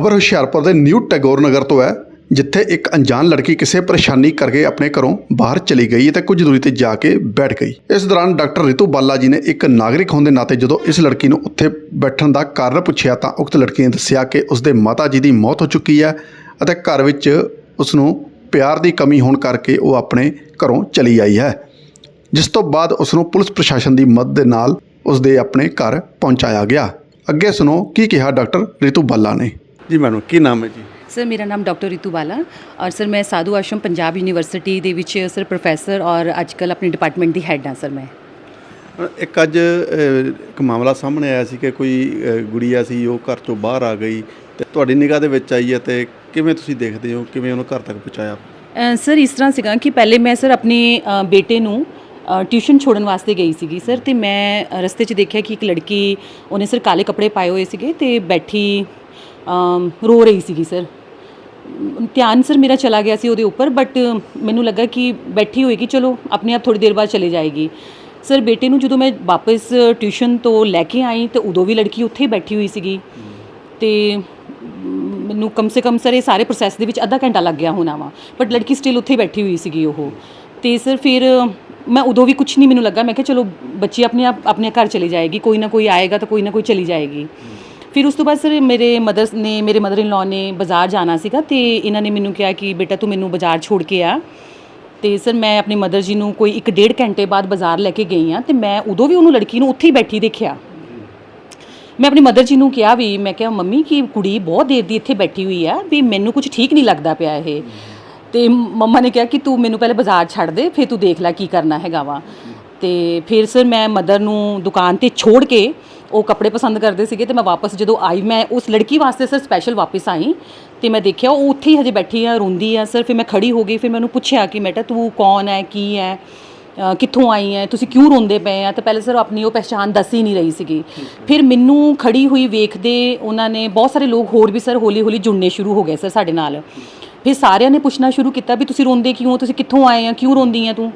ਖਬਰ ਹੁਸ਼ਿਆਰਪੁਰ ਦੇ ਨਿਊ ਟੈਗੋਰ ਨਗਰ ਤੋਂ ਹੈ, ਜਿੱਥੇ ਇੱਕ ਅਣਜਾਣ ਲੜਕੀ ਕਿਸੇ ਪਰੇਸ਼ਾਨੀ ਕਰਕੇ ਆਪਣੇ ਘਰੋਂ ਬਾਹਰ ਚਲੀ ਗਈ ਤੇ ਕੁਝ ਦੂਰੀ ਤੇ ਜਾ ਕੇ ਬੈਠ ਗਈ। ਇਸ ਦੌਰਾਨ ਡਾਕਟਰ ਰਿਤੂ ਬਾਲਾ ਜੀ ਨੇ ਇੱਕ ਨਾਗਰਿਕ ਹੋਣ ਦੇ ਨਾਤੇ ਜਦੋਂ ਇਸ ਲੜਕੀ ਨੂੰ ਉੱਥੇ ਬੈਠਣ ਦਾ ਕਾਰਨ ਪੁੱਛਿਆ ਤਾਂ ਉਕਤ ਲੜਕੀ ਨੇ ਦੱਸਿਆ ਕਿ ਉਸਦੇ ਮਾਤਾ ਜੀ ਦੀ ਮੌਤ ਹੋ ਚੁੱਕੀ ਹੈ ਅਤੇ ਘਰ ਵਿੱਚ ਉਸ ਨੂੰ ਪਿਆਰ ਦੀ ਕਮੀ ਹੋਣ ਕਰਕੇ ਉਹ ਆਪਣੇ ਘਰੋਂ ਚਲੀ ਆਈ ਹੈ, ਜਿਸ ਤੋਂ ਬਾਅਦ ਉਸ ਨੂੰ ਪੁਲਿਸ ਪ੍ਰਸ਼ਾਸਨ ਦੀ ਮਦਦ ਦੇ ਨਾਲ ਉਸ ਦੇ ਆਪਣੇ ਘਰ ਪਹੁੰਚਾਇਆ ਗਿਆ। ਅੱਗੇ ਸੁਣੋ ਕੀ ਕਿਹਾ ਡਾਕਟਰ ਰਿਤੂ ਬਾਲਾ ਨੇ। ਜੀ ਮੈਡਮ ਕੀ ਨਾਮ ਹੈ ਜੀ? ਸਰ ਮੇਰਾ ਨਾਮ ਡਾਕਟਰ ਰਿਤੂ ਬਾਲਾ ਔਰ ਸਰ ਮੈਂ ਸਾਧੂ ਆਸ਼ਰਮ ਪੰਜਾਬ ਯੂਨੀਵਰਸਿਟੀ ਦੇ ਵਿੱਚ ਸਰ ਪ੍ਰੋਫੈਸਰ ਔਰ ਅੱਜਕੱਲ ਆਪਣੇ ਡਿਪਾਰਟਮੈਂਟ ਦੀ ਹੈੱਡ ਹਾਂ ਸਰ ਮੈਂ। ਇੱਕ ਅੱਜ ਇੱਕ ਮਾਮਲਾ ਸਾਹਮਣੇ ਆਇਆ ਸੀ ਕਿ ਕੋਈ ਗੁੜੀਆ ਸੀ ਉਹ ਘਰ ਤੋਂ ਬਾਹਰ ਆ ਗਈ ਤੇ ਤੁਹਾਡੀ ਨਿਗਾਹ ਦੇ ਵਿੱਚ ਆਈ ਹੈ ਤੇ ਕਿਵੇਂ ਤੁਸੀਂ ਦੇਖਦੇ ਹੋ? ਕਿਵੇਂ ਉਹਨੂੰ ਘਰ ਤੱਕ ਪਹੁੰਚਾਇਆ? ਸਰ ਇਸ ਤਰ੍ਹਾਂ ਸੀਗਾ ਕਿ ਪਹਿਲੇ ਮੈਂ ਸਰ ਆਪਣੇ ਬੇਟੇ ਨੂੰ ਟਿਊਸ਼ਨ ਛੋੜਨ ਵਾਸਤੇ ਗਈ ਸੀਗੀ ਸਰ ਤੇ ਮੈਂ ਰਸਤੇ 'ਚ ਦੇਖਿਆ ਕਿ ਇੱਕ ਲੜਕੀ ਉਹਨੇ ਸਰ ਕਾਲੇ ਕੱਪੜੇ ਪਾਏ ਹੋਏ ਸੀਗੇ ਤੇ ਬੈਠੀ ਰੋ ਰਹੀ ਸੀਗੀ ਸਰ ਧਿਆਨ ਸਰ ਮੇਰਾ ਚਲਾ ਗਿਆ ਸੀ ਉਹਦੇ ਉੱਪਰ ਬਟ ਮੈਨੂੰ ਲੱਗਾ ਕਿ ਬੈਠੀ ਹੋਏਗੀ, ਚਲੋ, ਆਪਣੇ ਆਪ ਥੋੜੀ ਦੇਰ ਬਾਅਦ ਚਲੇ ਜਾਏਗੀ। ਸਰ ਬੇਟੇ ਨੂੰ ਜਦੋਂ ਮੈਂ ਵਾਪਸ ਟਿਊਸ਼ਨ ਤੋਂ ਲੈ ਕੇ ਆਈ, ਤੇ ਉਦੋਂ ਵੀ ਲੜਕੀ ਉੱਥੇ ਹੀ ਬੈਠੀ ਹੋਈ ਸੀਗੀ। ਤੇ ਮੈਨੂੰ ਕਮ ਸੇ ਕਮ ਸਰ ਇਹ ਸਾਰੇ ਪ੍ਰੋਸੈਸ ਦੇ ਵਿੱਚ ਅੱਧਾ ਘੰਟਾ ਲੱਗ ਗਿਆ ਹੋਣਾ ਵਾ ਬਟ ਲੜਕੀ ਸਟਿਲ ਉੱਥੇ ਹੀ ਬੈਠੀ ਹੋਈ ਸੀਗੀ ਉਹ। ਤੇ ਸਰ ਫਿਰ ਮੈਂ ਉਦੋਂ ਵੀ ਕੁਝ ਨਹੀਂ ਮੈਨੂੰ ਲੱਗਾ, ਮੈਂ ਕਿਹਾ ਚਲੋ ਬੱਚੀ ਆਪਣੇ ਆਪ, ਆਪਣੇ ਘਰ ਚਲੀ ਜਾਏਗੀ, ਕੋਈ ਨਾ ਕੋਈ ਆਏਗਾ ਤਾਂ ਕੋਈ ਨਾ ਕੋਈ ਚਲੀ ਜਾਏਗੀ। ਫਿਰ ਉਸ ਤੋਂ ਬਾਅਦ ਸਰ ਮੇਰੇ ਮਦਰ ਨੇ, ਮੇਰੇ ਮਦਰ ਇਨ ਲਾਅ ਨੇ ਬਾਜ਼ਾਰ ਜਾਣਾ ਸੀਗਾ ਤੇ ਇਹਨਾਂ ਨੇ ਮੈਨੂੰ ਕਿਹਾ ਕਿ ਬੇਟਾ ਤੂੰ ਮੈਨੂੰ ਬਾਜ਼ਾਰ ਛੋੜ ਕੇ ਆ। ਤੇ ਸਰ ਮੈਂ ਆਪਣੀ ਮਦਰ ਜੀ ਨੂੰ ਕੋਈ 1.5 ਘੰਟੇ ਬਾਅਦ ਬਾਜ਼ਾਰ ਲੈ ਕੇ ਗਈ ਆ ਤੇ ਮੈਂ ਉਦੋਂ ਵੀ ਉਹਨੂੰ ਲੜਕੀ ਨੂੰ ਉੱਥੇ ਹੀ ਬੈਠੀ ਦੇਖਿਆ। ਮੈਂ ਆਪਣੀ ਮਦਰ ਜੀ ਨੂੰ ਕਿਹਾ ਵੀ, ਮੈਂ ਕਿਹਾ, ਮੰਮੀ, ਕਿ ਕੁੜੀ ਬਹੁਤ ਦੇਰ ਦੀ ਇੱਥੇ ਬੈਠੀ ਹੋਈ ਆ, ਵੀ ਮੈਨੂੰ ਕੁਝ ਠੀਕ ਨਹੀਂ ਲੱਗਦਾ ਪਿਆ ਇਹ। ਤੇ ਮੰਮਾ ਨੇ ਕਿਹਾ ਕਿ ਤੂੰ ਮੈਨੂੰ ਪਹਿਲੇ ਬਾਜ਼ਾਰ ਛੱਡ ਦੇ, ਫਿਰ ਤੂੰ ਦੇਖ ਲੈ ਕੀ ਕਰਨਾ ਹੈਗਾ ਵਾ। ਤੇ ਫਿਰ ਸਰ ਮੈਂ ਮਦਰ ਨੂੰ ਦੁਕਾਨ ਤੇ ਛੋੜ ਕੇ ਉਹ ਕੱਪੜੇ ਪਸੰਦ ਕਰਦੇ ਸੀਗੇ ਤੇ ਮੈਂ ਵਾਪਸ ਜਦੋਂ ਆਈ ਮੈਂ ਉਸ ਲੜਕੀ ਵਾਸਤੇ ਸਰ ਸਪੈਸ਼ਲ ਵਾਪਸ ਆਈ ਤੇ ਮੈਂ ਦੇਖਿਆ ਉਹ ਉੱਥੇ ਹੀ ਹਜੇ ਬੈਠੀ ਆ ਰੋਂਦੀ ਆ। ਸਰ ਫਿਰ ਮੈਂ ਖੜੀ ਹੋ ਗਈ ਫਿਰ ਮੈਂ ਉਹਨੂੰ ਪੁੱਛਿਆ ਕਿ ਬੇਟਾ ਤੂੰ ਕੌਣ ਹੈ ਕੀ ਹੈ ਕਿੱਥੋਂ ਆਈ ਹੈ ਤੁਸੀਂ ਕਿਉਂ ਰੋਂਦੇ ਪਏ ਆ? ਤੇ ਪਹਿਲੇ ਸਰ ਆਪਣੀ ਉਹ ਪਹਿਚਾਨ ਦੱਸ ਹੀ ਨਹੀਂ ਰਹੀ ਸੀਗੀ। ਫਿਰ ਮੈਨੂੰ ਖੜੀ ਹੋਈ ਵੇਖਦੇ ਉਹਨਾਂ ਨੇ ਬਹੁਤ ਸਾਰੇ ਲੋਕ ਹੋਰ ਵੀ ਸਰ ਹੌਲੀ ਹੌਲੀ ਜੁੜਨੇ ਸ਼ੁਰੂ ਹੋ ਗਏ ਸਰ ਸਾਡੇ ਨਾਲ। ਫਿਰ ਸਾਰਿਆਂ ਨੇ ਪੁੱਛਣਾ ਸ਼ੁਰੂ ਕੀਤਾ ਵੀ ਤੁਸੀਂ ਰੋਂਦੇ ਕਿਉਂ? ਤੁਸੀਂ ਕਿੱਥੋਂ ਆਏ ਆ? ਕਿਉਂ ਰੋਂਦੀ ਆ ਤੂੰ?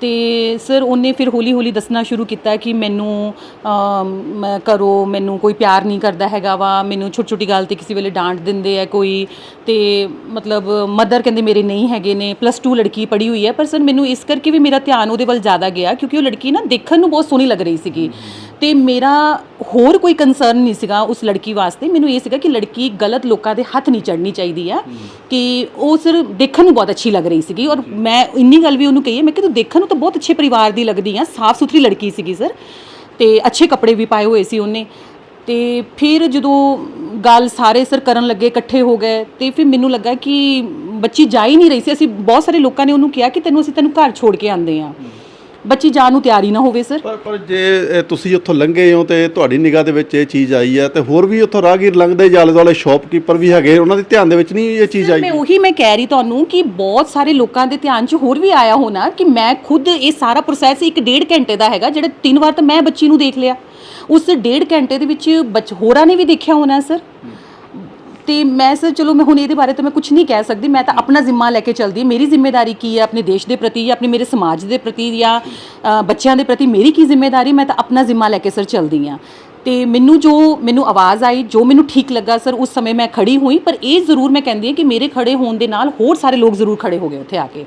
ਤੇ ਸਰ ਉਹਨੇ ਫਿਰ ਹੌਲੀ ਹੌਲੀ ਦੱਸਣਾ ਸ਼ੁਰੂ ਕੀਤਾ ਕਿ ਮੈਨੂੰ ਅਮ, ਮੈਂ ਘਰੋਂ ਮੈਨੂੰ ਕੋਈ ਪਿਆਰ ਨਹੀਂ ਕਰਦਾ ਹੈਗਾ ਵਾ ਮੈਨੂੰ ਛੋਟੀ ਛੋਟੀ ਗੱਲ ਤੇ ਕਿਸੇ ਵੇਲੇ ਡਾਂਟ ਦਿੰਦੇ ਆ ਕੋਈ। ਤੇ ਮਤਲਬ ਮਦਰ ਕਹਿੰਦੇ ਮੇਰੇ ਨਹੀਂ ਹੈਗੇ ਨੇ ਪਲੱਸ 2 ਲੜਕੀ ਪੜ੍ਹੀ ਹੋਈ ਹੈ ਪਰ ਸਰ ਮੈਨੂੰ ਇਸ ਕਰਕੇ ਵੀ ਮੇਰਾ ਧਿਆਨ ਉਹਦੇ ਵੱਲ ਜ਼ਿਆਦਾ ਗਿਆ ਕਿਉਂਕਿ ਉਹ ਲੜਕੀ ਨਾ ਦੇਖਣ ਨੂੰ ਬਹੁਤ ਸੋਹਣੀ ਲੱਗ ਰਹੀ ਸੀਗੀ। ਤੇ ਮੇਰਾ ਹੋਰ ਕੋਈ ਕੰਸਰਨ ਨਹੀਂ ਸੀਗਾ ਉਸ ਲੜਕੀ ਵਾਸਤੇ। ਮੈਨੂੰ ਇਹ ਸੀਗਾ ਕਿ ਲੜਕੀ ਗਲਤ ਲੋਕਾਂ ਦੇ ਹੱਥ ਨਹੀਂ ਚੜਨੀ ਚਾਹੀਦੀ ਆ। ਕਿ ਉਹ ਸਰ ਦੇਖਣ ਨੂੰ ਬਹੁਤ ਅੱਛੀ ਲੱਗ ਰਹੀ ਸੀਗੀ ਔਰ ਮੈਂ ਇੰਨੀ ਗੱਲ ਵੀ ਉਹਨੂੰ ਕਹੀ ਹੈ ਮੈਂ ਕਿ ਤੂੰ ਦੇਖਣ ਨੂੰ ਤਾਂ ਬਹੁਤ ਅੱਛੇ ਪਰਿਵਾਰ ਦੀ ਲੱਗਦੀ ਆ ਸਾਫ਼ ਸੁਥਰੀ ਲੜਕੀ ਸੀਗੀ ਸਰ। ਤੇ ਅੱਛੇ ਕੱਪੜੇ ਵੀ ਪਾਏ ਹੋਏ ਸੀ ਉਹਨੇ। ਤੇ ਫਿਰ ਜਦੋਂ ਗੱਲ ਸਾਰੇ ਸਰ ਕਰਨ ਲੱਗੇ ਇਕੱਠੇ ਹੋ ਗਏ ਤੇ ਫਿਰ ਮੈਨੂੰ ਲੱਗਾ ਕਿ ਬੱਚੀ ਜਾ ਹੀ ਨਹੀਂ ਰਹੀ ਸੀ। ਅਸੀਂ ਬਹੁਤ ਸਾਰੇ ਲੋਕਾਂ ਨੇ ਉਹਨੂੰ ਕਿਹਾ ਕਿ ਤੈਨੂੰ ਅਸੀਂ ਤੈਨੂੰ ਘਰ ਛੋੜ ਕੇ ਆਂਦੇ ਆ। ਬੱਚੀ ਜਾਣ ਨੂੰ ਤਿਆਰੀ ਨਾ ਹੋਵੇ ਸਰ ਪਰ ਪਰ ਜੇ ਤੁਸੀਂ ਉੱਥੋਂ ਲੰਘੇ ਹੋ ਤੇ ਤੁਹਾਡੀ ਨਿਗਾਹ ਦੇ ਵਿੱਚ ਇਹ ਚੀਜ਼ ਆਈ ਹੈ ਤੇ ਹੋਰ ਵੀ ਉੱਥੋਂ ਰਾਹਗੀਰ ਲੰਘਦੇ ਜਾਲੇ ਦੁਆਲੇ ਸ਼ਾਪਕੀਪਰ ਵੀ ਹੈਗੇ ਉਹਨਾਂ ਦੇ ਧਿਆਨ ਦੇ ਵਿੱਚ ਨਹੀਂ ਇਹ ਚੀਜ਼ ਆਈ? ਮੈਂ ਉਹੀ ਮੈਂ ਕਹਿ ਰਹੀ ਤੁਹਾਨੂੰ ਕਿ ਬਹੁਤ ਸਾਰੇ ਲੋਕਾਂ ਦੇ ਧਿਆਨ 'ਚ ਹੋਰ ਵੀ ਆਇਆ ਹੋਣਾ ਕਿ ਮੈਂ ਖੁਦ ਇਹ ਸਾਰਾ ਪ੍ਰੋਸੈਸ ਇੱਕ ਡੇਢ ਘੰਟੇ ਦਾ ਹੈਗਾ ਜਿਹੜਾ ਤਿੰਨ ਵਾਰ ਤਾਂ ਮੈਂ ਬੱਚੀ ਨੂੰ ਦੇਖ ਲਿਆ। ਉਸ ਡੇਢ ਘੰਟੇ ਦੇ ਵਿੱਚ ਬੱਚ ਹੋਰਾਂ ਨੇ ਵੀ ਦੇਖਿਆ ਹੋਣਾ ਸਰ ਤੇ ਮੈਂ ਸਰ ਚਲੋ ਮੈਂ ਹੁਣ ਇਹਦੇ ਬਾਰੇ ਤਾਂ ਮੈਂ ਕੁਝ ਨਹੀਂ ਕਹਿ ਸਕਦੀ ਮੈਂ ਤਾਂ ਆਪਣਾ ਜ਼ਿੰਮਾ ਲੈ ਕੇ ਚੱਲਦੀ ਹਾਂ। ਮੇਰੀ ਜ਼ਿੰਮੇਵਾਰੀ ਕੀ ਹੈ ਆਪਣੇ ਦੇਸ਼ ਦੇ ਪ੍ਰਤੀ ਜਾਂ ਆਪਣੇ ਮੇਰੇ ਸਮਾਜ ਦੇ ਪ੍ਰਤੀ ਜਾਂ ਅ, ਬੱਚਿਆਂ ਦੇ ਪ੍ਰਤੀ ਮੇਰੀ ਕੀ ਜ਼ਿੰਮੇਵਾਰੀ ਮੈਂ ਤਾਂ ਆਪਣਾ ਜ਼ਿੰਮਾ ਲੈ ਕੇ ਸਰ ਚੱਲਦੀ ਹਾਂ। ਤੇ ਮੈਨੂੰ ਜੋ ਮੈਨੂੰ ਆਵਾਜ਼ ਆਈ ਜੋ ਮੈਨੂੰ ਠੀਕ ਲੱਗਾ ਸਰ ਉਸ ਸਮੇਂ ਮੈਂ ਖੜੀ ਹੋਈ ਪਰ ਇਹ ਜ਼ਰੂਰ ਮੈਂ ਕਹਿੰਦੀ ਹਾਂ ਕਿ ਮੇਰੇ ਖੜੇ ਹੋਣ ਦੇ ਨਾਲ ਹੋਰ ਸਾਰੇ ਲੋਕ ਜ਼ਰੂਰ ਖੜੇ ਹੋ ਗਏ ਉੱਥੇ ਆ ਕੇ।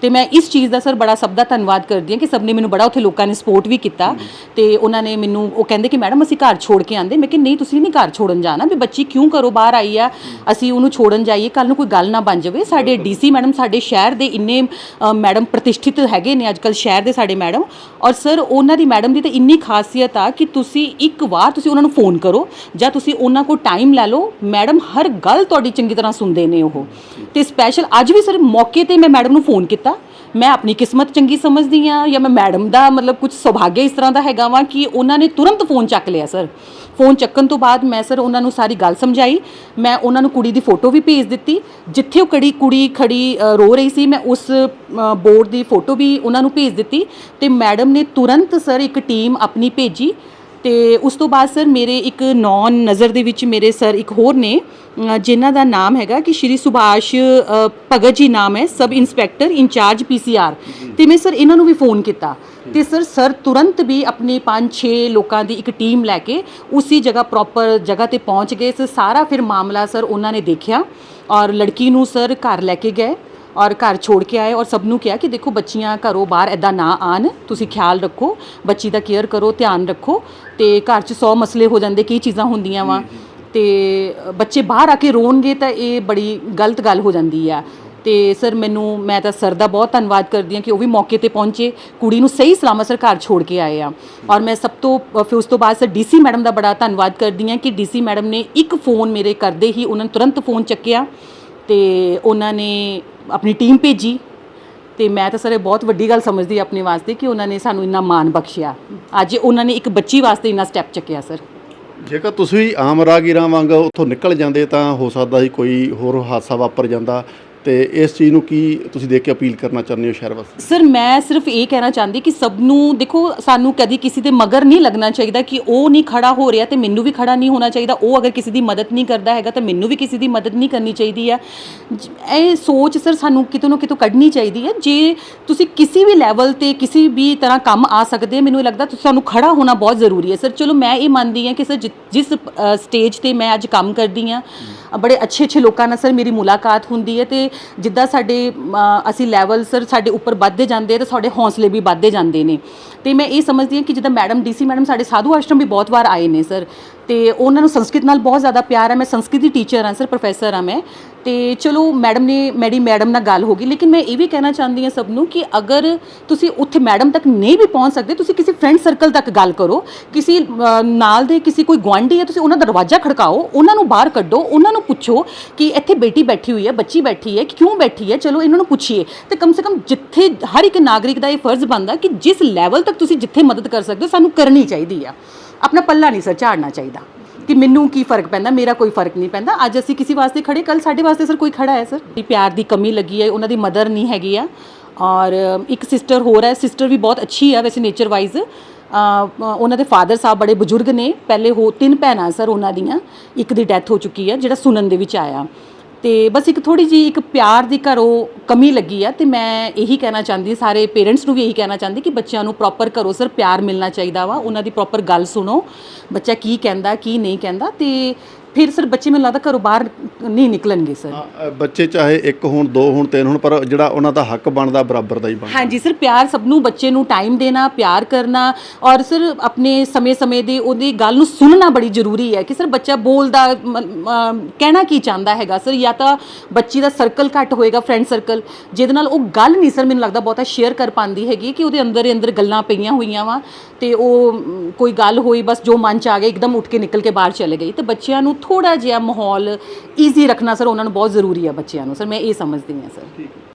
ਤੇ ਮੈਂ ਇਸ ਚੀਜ਼ ਦਾ ਸਰ ਬੜਾ ਸਭ ਦਾ ਧੰਨਵਾਦ ਕਰਦੀ ਹਾਂ ਕਿ ਸਭ ਨੇ ਮੈਨੂੰ ਬੜਾ ਉੱਥੇ ਲੋਕਾਂ ਨੇ ਸਪੋਰਟ ਵੀ ਕੀਤਾ ਤੇ ਉਹਨਾਂ ਨੇ ਮੈਨੂੰ ਉਹ ਕਹਿੰਦੇ ਕਿ ਮੈਡਮ ਅਸੀਂ ਘਰ ਛੋੜ ਕੇ ਆਂਦੇ ਮੈਂ ਕਿ ਨਹੀਂ, ਤੁਸੀਂ ਨਹੀਂ ਘਰ ਛੋੜਨ ਜਾਣਾ ਵੀ ਬੱਚੀ ਕਿਉਂ ਕਰੋ ਬਾਹਰ ਆਈ ਆ? ਅਸੀਂ ਉਹਨੂੰ ਛੋੜਨ ਜਾਈਏ ਕੱਲ ਨੂੰ ਕੋਈ ਗੱਲ ਨਾ ਬਣ ਜਾਵੇ। ਸਾਡੇ ਡੀਸੀ ਮੈਡਮ ਸਾਡੇ ਸ਼ਹਿਰ ਦੇ ਇੰਨੇ ਮੈਡਮ ਪ੍ਰਤਿਸ਼ਠਿਤ ਹੈਗੇ ਨੇ ਅੱਜਕੱਲ ਸ਼ਹਿਰ ਦੇ ਸਾਡੇ ਮੈਡਮ ਔਰ ਸਰ ਉਹਨਾਂ ਦੀ ਮੈਡਮ ਦੀ ਤਾਂ ਇੰਨੀ ਖਾਸੀਅਤ ਆ ਕਿ ਤੁਸੀਂ ਇੱਕ ਵਾਰ ਤੁਸੀਂ ਉਹਨਾਂ ਨੂੰ ਫੋਨ ਕਰੋ ਜਾਂ ਤੁਸੀਂ ਉਹਨਾਂ ਕੋਲ ਟਾਈਮ ਲੈ ਲਓ। ਮੈਡਮ ਹਰ ਗੱਲ ਤੁਹਾਡੀ ਚੰਗੀ ਤਰ੍ਹਾਂ ਸੁਣਦੇ ਨੇ ਉਹ। ਤੇ ਸਪੈਸ਼ਲ ਅੱਜ ਵੀ ਸਰ ਮੌਕੇ ਤੇ ਮੈਂ ਮੈਡਮ ਨੂੰ ਫੋਨ ਕੀਤਾ ਮੈਂ ਆਪਣੀ ਕਿਸਮਤ ਚੰਗੀ ਸਮਝਦੀ ਆ ਜਾਂ ਮੈਂ ਮੈਡਮ ਦਾ ਮਤਲਬ ਕੁਝ ਸੁਭਾਗਿਆ ਇਸ ਤਰ੍ਹਾਂ ਦਾ ਹੈਗਾ ਵਾ ਕਿ ਉਹਨਾਂ ਨੇ ਤੁਰੰਤ ਫੋਨ ਚੱਕ ਲਿਆ ਸਰ। ਫੋਨ ਚੱਕਣ ਤੋਂ ਬਾਅਦ ਮੈਂ ਸਰ ਉਹਨਾਂ ਨੂੰ ਸਾਰੀ ਗੱਲ ਸਮਝਾਈ। ਮੈਂ ਉਹਨਾਂ ਨੂੰ ਕੁੜੀ ਦੀ ਫੋਟੋ ਵੀ ਭੇਜ ਦਿੱਤੀ। ਜਿੱਥੇ ਉਹ ਕੜੀ ਕੁੜੀ ਖੜੀ ਅ, ਰੋ ਰਹੀ ਸੀ ਮੈਂ ਉਸ ਬੋਰਡ ਦੀ ਫੋਟੋ ਵੀ ਉਹਨਾਂ ਨੂੰ ਭੇਜ ਦਿੱਤੀ। ਤੇ ਮੈਡਮ ਨੇ ਤੁਰੰਤ ਸਰ ਇੱਕ ਟੀਮ ਆਪਣੀ ਭੇਜੀ। ਤੇ ਉਸ ਤੋਂ ਬਾਅਦ ਸਰ ਮੇਰੇ ਇੱਕ ਨੌਨ ਨਜ਼ਰ ਦੇ ਵਿੱਚ ਮੇਰੇ ਸਰ ਇੱਕ ਹੋਰ ਨੇ ਜਿਨ੍ਹਾਂ ਦਾ ਨਾਮ ਹੈਗਾ ਕਿ ਸ਼੍ਰੀ ਸੁਭਾਸ਼ ਭਗਤ ਜੀ ਨਾਮ ਹੈ, ਸਬ ਇੰਸਪੈਕਟਰ ਇੰਚਾਰਜ ਪੀਸੀਆਰ ਤੇ ਮੈਂ ਸਰ ਇਹਨਾਂ ਨੂੰ ਵੀ ਫੋਨ ਕੀਤਾ। ਤੇ ਸਰ ਸਰ ਤੁਰੰਤ ਵੀ ਆਪਣੇ 5-6 ਲੋਕਾਂ ਦੀ ਇੱਕ ਟੀਮ ਲੈ ਕੇ ਉਸੇ ਜਗ੍ਹਾ ਪ੍ਰੋਪਰ ਜਗ੍ਹਾ ਤੇ ਪਹੁੰਚ ਗਏ। ਸਰ, ਸਾਰਾ ਫਿਰ ਮਾਮਲਾ ਸਰ ਉਹਨਾਂ ਨੇ ਦੇਖਿਆ ਔਰ ਲੜਕੀ ਨੂੰ ਸਰ ਘਰ ਲੈ ਕੇ ਗਏ। ਔਰ ਘਰ ਛੋੜ ਕੇ ਆਏ ਔਰ ਸਭ ਨੂੰ ਕਿਹਾ ਕਿ ਦੇਖੋ ਬੱਚੀਆਂ ਘਰੋਂ ਬਾਹਰ ਐਦਾਂ ਨਾ ਆਣ ਤੁਸੀਂ ਖਿਆਲ ਰੱਖੋ ਬੱਚੀ ਦਾ ਕੇਅਰ ਕਰੋ ਧਿਆਨ ਰੱਖੋ ਤੇ ਘਰ 'ਚ 100 ਮਸਲੇ ਹੋ ਜਾਂਦੇ ਕੀ ਚੀਜ਼ਾਂ ਹੁੰਦੀਆਂ ਵਾ ਤੇ ਬੱਚੇ ਬਾਹਰ ਆ ਕੇ ਰੋਣਗੇ ਤਾਂ ਇਹ ਬੜੀ ਗਲਤ ਗੱਲ ਹੋ ਜਾਂਦੀ ਆ। ਤੇ ਸਰ ਮੈਨੂੰ ਮੈਂ ਤਾਂ ਸਰ ਦਾ ਬਹੁਤ ਧੰਨਵਾਦ ਕਰਦੀ ਹਾਂ ਕਿ ਉਹ ਵੀ ਮੌਕੇ ਤੇ ਪਹੁੰਚੇ ਕੁੜੀ ਨੂੰ ਸਹੀ ਸਲਾਮਤ ਸਰ ਘਰ ਛੋੜ ਕੇ ਆਏ ਆ। ਔਰ ਮੈਂ ਸਭ ਤੋਂ ਫਿਰ ਉਸ ਤੋਂ ਬਾਅਦ ਸਰ ਡੀਸੀ ਮੈਡਮ ਦਾ ਬੜਾ ਧੰਨਵਾਦ ਕਰਦੀ ਹਾਂ ਕਿ ਡੀਸੀ ਮੈਡਮ ਨੇ ਇੱਕ ਫੋਨ ਮੇਰੇ ਕਰਦੇ ਹੀ ਉਹਨਾਂ ਨੇ ਤੁਰੰਤ ਫੋਨ ਚੱਕਿਆ। ਤੇ ਉਹਨਾਂ ਨੇ ਆਪਣੀ ਟੀਮ ਭੇਜੀ ਤੇ ਮੈਂ ਤਾਂ ਸਰ ਇਹ ਬਹੁਤ ਵੱਡੀ ਗੱਲ ਸਮਝਦੀ ਆਪਣੇ ਵਾਸਤੇ ਕਿ ਉਹਨਾਂ ਨੇ ਸਾਨੂੰ ਇੰਨਾ ਮਾਣ ਬਖਸ਼ਿਆ। ਅੱਜ ਉਹਨਾਂ ਨੇ ਇੱਕ ਬੱਚੀ ਵਾਸਤੇ ਇੰਨਾ ਸਟੈਪ ਚੱਕਿਆ, ਸਰ। ਜੇਕਰ ਤੁਸੀਂ ਆਮ ਰਾਗੀਰਾਂ ਵਾਂਗ ਉੱਥੋਂ ਨਿਕਲ ਜਾਂਦੇ ਤਾਂ ਹੋ ਸਕਦਾ ਸੀ ਕੋਈ ਹੋਰ ਹਾਦਸਾ ਵਾਪਰ ਜਾਂਦਾ। ਤੇ ਇਸ ਚੀਜ਼ ਨੂੰ ਕੀ ਤੁਸੀਂ ਦੇਖ ਕੇ ਅਪੀਲ ਕਰਨਾ ਚਾਹੁੰਦੇ ਹੋ ਸ਼ਹਿਰ ਵਾਸਤੇ ਸਰ, ਮੈਂ ਸਿਰਫ ਇਹ ਕਹਿਣਾ ਚਾਹੁੰਦੀ ਕਿ ਸਭ ਨੂੰ, ਦੇਖੋ, ਸਾਨੂੰ ਕਦੀ ਕਿਸੇ ਦੇ ਮਗਰ ਨਹੀਂ ਲੱਗਣਾ ਚਾਹੀਦਾ ਕਿ ਉਹ ਨਹੀਂ ਖੜਾ ਹੋ ਰਿਹਾ ਤੇ ਮੈਨੂੰ ਵੀ ਖੜਾ ਨਹੀਂ ਹੋਣਾ ਚਾਹੀਦਾ। ਉਹ ਅਗਰ ਕਿਸੇ ਦੀ ਮਦਦ ਨਹੀਂ ਕਰਦਾ ਹੈਗਾ ਤਾਂ ਮੈਨੂੰ ਵੀ ਕਿਸੇ ਦੀ ਮਦਦ ਨਹੀਂ ਕਰਨੀ ਚਾਹੀਦੀ ਹੈ। ਜ- ਇਹ ਸੋਚ ਸਰ ਸਾਨੂੰ ਕਿਤੋਂ ਨਾ ਕਿਤੋਂ ਕੱਢਣੀ ਚਾਹੀਦੀ ਹੈ। ਜੇ ਤੁਸੀਂ ਕਿਸੇ ਵੀ ਲੈਵਲ ਤੇ ਕਿਸੇ ਵੀ ਤਰ੍ਹਾਂ ਕੰਮ ਆ ਸਕਦੇ ਮੈਨੂੰ ਇਹ ਲੱਗਦਾ ਤੁਸੀਂ ਸਾਨੂੰ ਖੜਾ ਹੋਣਾ ਬਹੁਤ ਜ਼ਰੂਰੀ ਹੈ। ਸਰ, ਚਲੋ, ਮੈਂ ਇਹ ਮੰਨਦੀ ਹਾਂ ਕਿ ਸਰ ਜਿ- ਜਿਸ ਸਟੇਜ ਤੇ ਮੈਂ ਅੱਜ ਕੰਮ ਕਰਦੀ ਹਾਂ, ਬੜੇ ਅੱਛੇ ਅੱਛੇ ਲੋਕਾਂ ਨਾਲ ਸਰ ਮੇਰੀ ਮੁਲਾਕਾਤ ਹੁੰਦੀ ਹੈ ਤੇ ਜਿੱਦਾਂ ਸਾਡੇ ਅਸੀਂ ਲੈਵਲ ਸਰ ਸਾਡੇ ਉੱਪਰ ਵੱਧਦੇ ਜਾਂਦੇ ਆ ਤੇ ਸਾਡੇ ਹੌਸਲੇ ਵੀ ਵੱਧਦੇ ਜਾਂਦੇ ਨੇ। ਤੇ ਮੈਂ ਇਹ ਸਮਝਦੀ ਹਾਂ ਕਿ ਜਿੱਦਾਂ ਮੈਡਮ ਡੀਸੀ ਮੈਡਮ ਸਾਡੇ ਸਾਧੂ ਆਸ਼ਰਮ ਵੀ ਬਹੁਤ ਵਾਰ ਆਏ ਨੇ ਸਰ ਤੇ ਉਹਨਾਂ ਨੂੰ ਸੰਸਕ੍ਰਿਤ ਨਾਲ ਬਹੁਤ ਜ਼ਿਆਦਾ ਪਿਆਰ ਹੈ। ਮੈਂ ਸੰਸਕ੍ਰਿਤ ਦੀ ਟੀਚਰ ਹਾਂ ਸਰ ਪ੍ਰੋਫੈਸਰ ਹਾਂ ਮੈਂ। ਤੇ ਚਲੋ ਮੈਡਮ ਨੇ ਮੇਰੀ ਮੈਡਮ ਨਾਲ ਗੱਲ ਹੋ ਗਈ ਲੇਕਿਨ ਮੈਂ ਇਹ ਵੀ ਕਹਿਣਾ ਚਾਹੁੰਦੀ ਹਾਂ ਸਭ ਨੂੰ ਕਿ ਅਗਰ ਤੁਸੀਂ ਉੱਥੇ ਮੈਡਮ ਤੱਕ ਨਹੀਂ ਵੀ ਪਹੁੰਚ ਸਕਦੇ ਤੁਸੀਂ ਕਿਸੇ ਫਰੈਂਡ ਸਰਕਲ ਤੱਕ ਗੱਲ ਕਰੋ ਕਿਸੇ ਅ, ਨਾਲ ਦੇ ਕਿਸੇ ਕੋਈ ਗੁਆਂਢੀ ਹੈ ਤੁਸੀਂ ਉਹਨਾਂ ਦਾ ਦਰਵਾਜ਼ਾ ਖੜਕਾਓ ਉਹਨਾਂ ਨੂੰ ਬਾਹਰ ਕੱਢੋ ਉਹਨਾਂ ਨੂੰ ਪੁੱਛੋ ਕਿ ਇੱਥੇ ਬੇਟੀ ਬੈਠੀ ਹੋਈ ਹੈ ਬੱਚੀ ਬੈਠੀ ਹੈ ਕਿਉਂ ਬੈਠੀ ਹੈ ਚਲੋ ਇਹਨਾਂ ਨੂੰ ਪੁੱਛੀਏ। ਤੇ ਕਮ ਸੇ ਕਮ ਜਿੱਥੇ ਹਰ ਇੱਕ ਨਾਗਰਿਕ ਦਾ ਇਹ ਫਰਜ਼ ਬਣਦਾ ਕਿ ਜਿਸ ਲੈਵਲ ਤੱਕ ਤੁਸੀਂ ਜਿੱਥੇ ਮਦਦ ਕਰ ਸਕਦੇ ਹੋ ਸਾਨੂੰ ਕਰਨੀ ਚਾਹੀਦੀ ਆ। ਆਪਣਾ ਪੱਲਾ ਨਹੀਂ ਸਰ ਝਾੜਨਾ ਚਾਹੀਦਾ। ਕਿ ਮੈਨੂੰ ਕੀ ਫ਼ਰਕ ਪੈਂਦਾ, ਮੇਰਾ ਕੋਈ ਫ਼ਰਕ ਨਹੀਂ ਪੈਂਦਾ। ਅੱਜ ਅਸੀਂ ਕਿਸੇ ਵਾਸਤੇ ਖੜੇ ਕੱਲ ਸਾਡੇ ਵਾਸਤੇ ਸਰ ਕੋਈ ਖੜਾ ਹੈ, ਸਰ। ਦੀ ਪਿਆਰ ਦੀ ਕਮੀ ਲੱਗੀ ਹੈ, ਉਹਨਾਂ ਦੀ ਮਦਰ ਨਹੀਂ ਹੈਗੀ ਆ। ਔਰ ਇੱਕ ਸਿਸਟਰ ਹੋਰ ਹੈ ਸਿਸਟਰ ਵੀ ਬਹੁਤ ਅੱਛੀ ਹੈ ਵੈਸੇ ਨੇਚਰ ਵਾਈਜ਼ ਉਹਨਾਂ ਦੇ ਫਾਦਰ ਸਾਹਿਬ ਬੜੇ ਬਜ਼ੁਰਗ ਨੇ। ਪਹਿਲੇ ਹੋ ਤਿੰਨ ਭੈਣਾਂ ਸਰ ਉਹਨਾਂ ਦੀਆਂ, ਇੱਕ ਦੀ ਡੈਥ ਹੋ ਚੁੱਕੀ ਹੈ, ਜਿਹੜਾ ਸੁਣਨ ਦੇ ਵਿੱਚ ਆਇਆ। ਤੇ ਬਸ ਇੱਕ ਥੋੜੀ ਜੀ ਇੱਕ ਪਿਆਰ ਦੀ ਘਰੋਂ ਕਮੀ ਲੱਗੀ ਆ ਤੇ ਮੈਂ ਇਹੀ ਕਹਿਣਾ ਚਾਹੁੰਦੀ, ਸਾਰੇ ਪੇਰੈਂਟਸ ਨੂੰ ਵੀ ਇਹੀ ਕਹਿਣਾ ਚਾਹੁੰਦੀ ਕਿ ਬੱਚਿਆਂ ਨੂੰ ਪ੍ਰੋਪਰ ਘਰੋਂ ਸਰ ਪਿਆਰ ਮਿਲਣਾ ਚਾਹੀਦਾ ਵਾ, ਉਹਨਾਂ ਦੀ ਪ੍ਰੋਪਰ ਗੱਲ ਸੁਣੋ, ਬੱਚਾ ਕੀ ਕਹਿੰਦਾ, ਕੀ ਨਹੀਂ ਕਹਿੰਦਾ ਤੇ ਫਿਰ ਸਰ ਬੱਚੇ ਮੈਨੂੰ ਲੱਗਦਾ ਘਰੋਂ ਬਾਹਰ ਨਹੀਂ ਨਿਕਲਣਗੇ ਸਰ। ਅ, ਬੱਚੇ ਚਾਹੇ ਇੱਕ ਹੋਣ ਦੋ ਹੋਣ ਤਿੰਨ ਹੋਣ ਪਰ ਜਿਹੜਾ ਉਹਨਾਂ ਦਾ ਹੱਕ ਬਣਦਾ ਬਰਾਬਰ ਦਾ ਹੀ ਬਣਦਾ। ਹਾਂਜੀ ਸਰ ਪਿਆਰ ਸਭ ਨੂੰ ਬੱਚੇ ਨੂੰ ਟਾਈਮ ਦੇਣਾ ਪਿਆਰ ਕਰਨਾ ਔਰ ਸਰ ਆਪਣੇ ਸਮੇਂ-ਸਮੇਂ ਦੇ ਉਹਦੀ ਗੱਲ ਨੂੰ ਸੁਣਨਾ ਬੜੀ ਜ਼ਰੂਰੀ ਹੈ ਕਿ ਸਰ ਬੱਚਾ ਬੋਲਦਾ ਮ- ਕਹਿਣਾ ਕੀ ਚਾਹੁੰਦਾ ਹੈਗਾ ਸਰ? ਜਾਂ ਤਾਂ ਬੱਚੀ ਦਾ ਸਰਕਲ ਘੱਟ ਹੋਏਗਾ ਫਰੈਂਡ ਸਰਕਲ ਜਿਹਦੇ ਨਾਲ ਉਹ ਗੱਲ ਨਹੀਂ ਸਰ ਮੈਨੂੰ ਲੱਗਦਾ ਬਹੁਤਾ ਸ਼ੇਅਰ ਕਰ ਪਾਉਂਦੀ ਹੈਗੀ ਕਿ ਉਹਦੇ ਅੰਦਰ ਹੀ ਅੰਦਰ ਗੱਲਾਂ ਪਈਆਂ ਹੋਈਆਂ ਵਾ ਤੇ ਉਹ ਮ, ਕੋਈ ਗੱਲ ਹੋਈ ਬਸ ਜੋ ਮਨ ਚ ਆ ਗਿਆ ਇੱਕਦਮ ਉੱਠ ਕੇ ਨਿਕਲ ਕੇ ਬਾਹਰ ਚਲੇ ਗਈ। ਤੇ ਬੱਚਿਆਂ ਨੂੰ ਥੋੜਾ ਜਿਹਾ ਮਾਹੌਲ ਈਜ਼ੀ ਰੱਖਣਾ ਸਰ ਉਹਨਾਂ ਨੂੰ ਬਹੁਤ ਜ਼ਰੂਰੀ ਆ ਬੱਚਿਆਂ ਨੂੰ। ਸਰ ਮੈਂ ਇਹ ਸਮਝਦੀ ਹਾਂ ਸਰ